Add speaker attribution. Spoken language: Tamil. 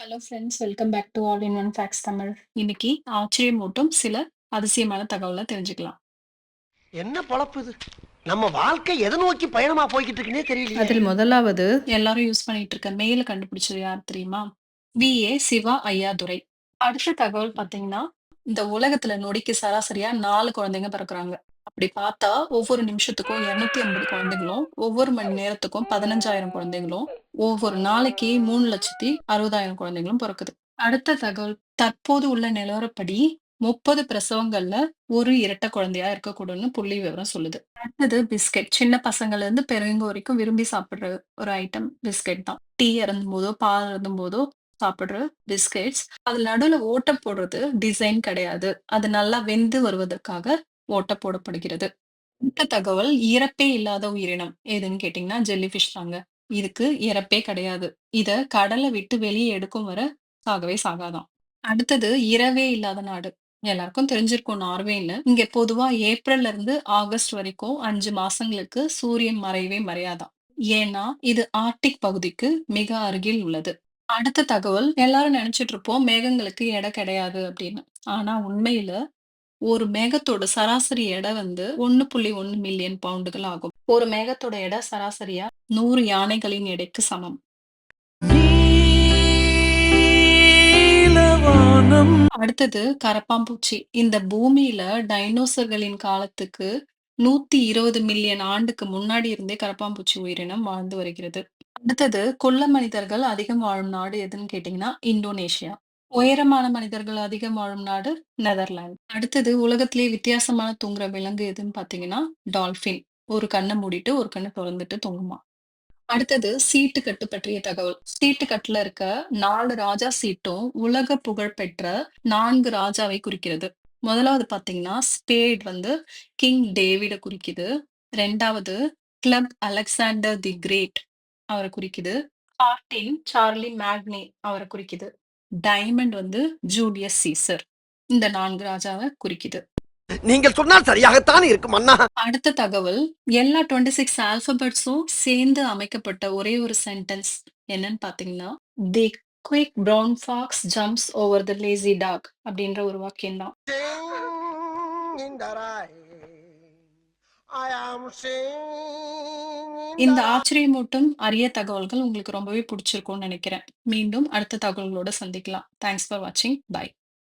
Speaker 1: Hello friends welcome back to all in one facts Tamil இன்னைக்கு ஆச்சரியமூட்டும் சில அதிசயமான தகவலை தெரிஞ்சுக்கலாம்.
Speaker 2: என்ன பொழப்பு இது? நம்ம வாழ்க்கை எதை நோக்கி பயணமா போய்கிட்டு இருக்குன்னே தெரியல
Speaker 3: அதில் முதலாவது
Speaker 1: எல்லாரும் யூஸ் பண்ணிட்டு இருக்க மெயில கண்டுபிடிச்சது யார் தெரியுமா? வி ஏ சிவா ஐயாதுரை அடுத்த தகவல் பாத்தீங்கன்னா இந்த உலகத்துல நொடிக்கு சராசரியா நாலு குழந்தைங்க பிறக்குறாங்க. அப்படி பார்த்தா ஒவ்வொரு நிமிஷத்துக்கும் இருநூத்தி ஐம்பது குழந்தைகளும் ஒவ்வொரு மணி நேரத்துக்கும் பதினஞ்சாயிரம் குழந்தைகளும் ஒவ்வொரு நாளைக்கு மூணு லட்சத்தி அறுபதாயிரம் குழந்தைகளும் பிறக்குது. அடுத்த தகவல் தற்போது உள்ள நிலவரப்படி முப்பது பிரசவங்கள்ல ஒரு இரட்டை குழந்தையா இருக்கக்கூடாதுன்னு புள்ளி விவரம் சொல்லுது. அடுத்தது பிஸ்கெட். சின்ன பசங்கள்ல இருந்து பெரியவங்க வரைக்கும் விரும்பி சாப்பிடுற ஒரு ஐட்டம் பிஸ்கெட் தான். டீ இறந்தும் போதோ பால் இறந்தும் போதோ சாப்பிடுற பிஸ்கெட்ஸ். அதுல நடுவுல ஓட்ட போடுறது டிசைன் கிடையாது. அது நல்லா வெந்து வருவதற்காக ஓட்ட போடப்படுகிறது. அடுத்த தகவல் இறப்பே இல்லாத உயிரினம். எதுன்னு கேட்டீங்கன்னா ஜெல்லிஃபிஷ் தாங்க. இதுக்கு இறப்பே கிடையாது. இத கடலை விட்டு வெளியே எடுக்கும் வர சாகவே சாகாதாம். அடுத்தது இரவே இல்லாத நாடு. எல்லாருக்கும் தெரிஞ்சிருக்கும் நார்வேன்னு இங்க பொதுவா ஏப்ரல்ல இருந்து ஆகஸ்ட் வரைக்கும் அஞ்சு மாசங்களுக்கு சூரியன் மறையவே மறையாதாம். ஏன்னா இது ஆர்டிக் பகுதிக்கு மிக அருகில் உள்ளது. அடுத்த தகவல் எல்லாரும் நினைச்சிட்டு இருப்போம் மேகங்களுக்கு எடை கிடையாது அப்படின்னு. ஆனா உண்மையில ஒரு மேகத்தோட சராசரி எடை வந்து ஒன்னு புள்ளி ஒன்னு மில்லியன் பவுண்டுகள் ஆகும். ஒரு மேகத்தோட எடை சராசரியா நூறு யானைகளின் எடைக்கு சமம். அடுத்தது கரப்பாம்பூச்சி இந்த பூமியில டைனோசர்களின் காலத்துக்கு நூத்தி இருபது மில்லியன் ஆண்டுக்கு முன்னாடி இருந்தே கரப்பாம்பூச்சி உயிரினம் வாழ்ந்து வருகிறது. அடுத்தது கொல்ல மனிதர்கள் அதிகம் வாழும் நாடு எதுன்னு கேட்டீங்கன்னா இந்தோனேஷியா. உயரமான மனிதர்கள் அதிகம் வாழும் நாடு நெதர்லாந்து. அடுத்தது உலகத்திலேயே வித்தியாசமான தூங்குற விலங்கு எதுன்னு பாத்தீங்கன்னா டால்பின் ஒரு கண்ணை மூடிட்டு ஒரு கண்ணை திறந்துட்டு தூங்குமா. அடுத்தது சீட்டு கட்டு பற்றிய தகவல். சீட்டு கட்டுல இருக்க நாலு ராஜா சீட்டும் உலக புகழ் பெற்ற நான்கு ராஜாவை குறிக்கிறது. முதலாவது பாத்தீங்கன்னா ஸ்பேட் வந்து கிங் டேவிட குறிக்குது. ரெண்டாவது கிளப் அலெக்சாண்டர் தி கிரேட் அவரை குறிக்குது. ஹார்டின் சார்லி மேக்னே அவரை குறிக்குது. டைமண்ட் வந்து ஜூலியஸ் சீசர் இந்த நான்கு ராஜாவை குறிக்குது.
Speaker 2: நீங்கள் சொன்னால் சரியாகத்தான் இருக்கும் அண்ணா.
Speaker 1: அடுத்த தகவல் எல்லா டுவெண்ட்டி சிக்ஸ் ஆல்பபெட்ஸும் சேர்ந்து அமைக்கப்பட்ட ஒரே ஒரு சென்டென்ஸ் என்னன்னு பாத்தீங்கன்னா the quick brown fox jumps over the lazy dog அப்படின்ற ஒரு வாக்கியம் தான். இந்த ஆச்சரியமூட்டும் அரிய தகவல்கள் உங்களுக்கு ரொம்பவே பிடிச்சிருக்கும்னு நினைக்கிறேன். மீண்டும் அடுத்த தகவல்களோட சந்திக்கலாம். தேங்க்ஸ் ஃபார் வாட்சிங் பை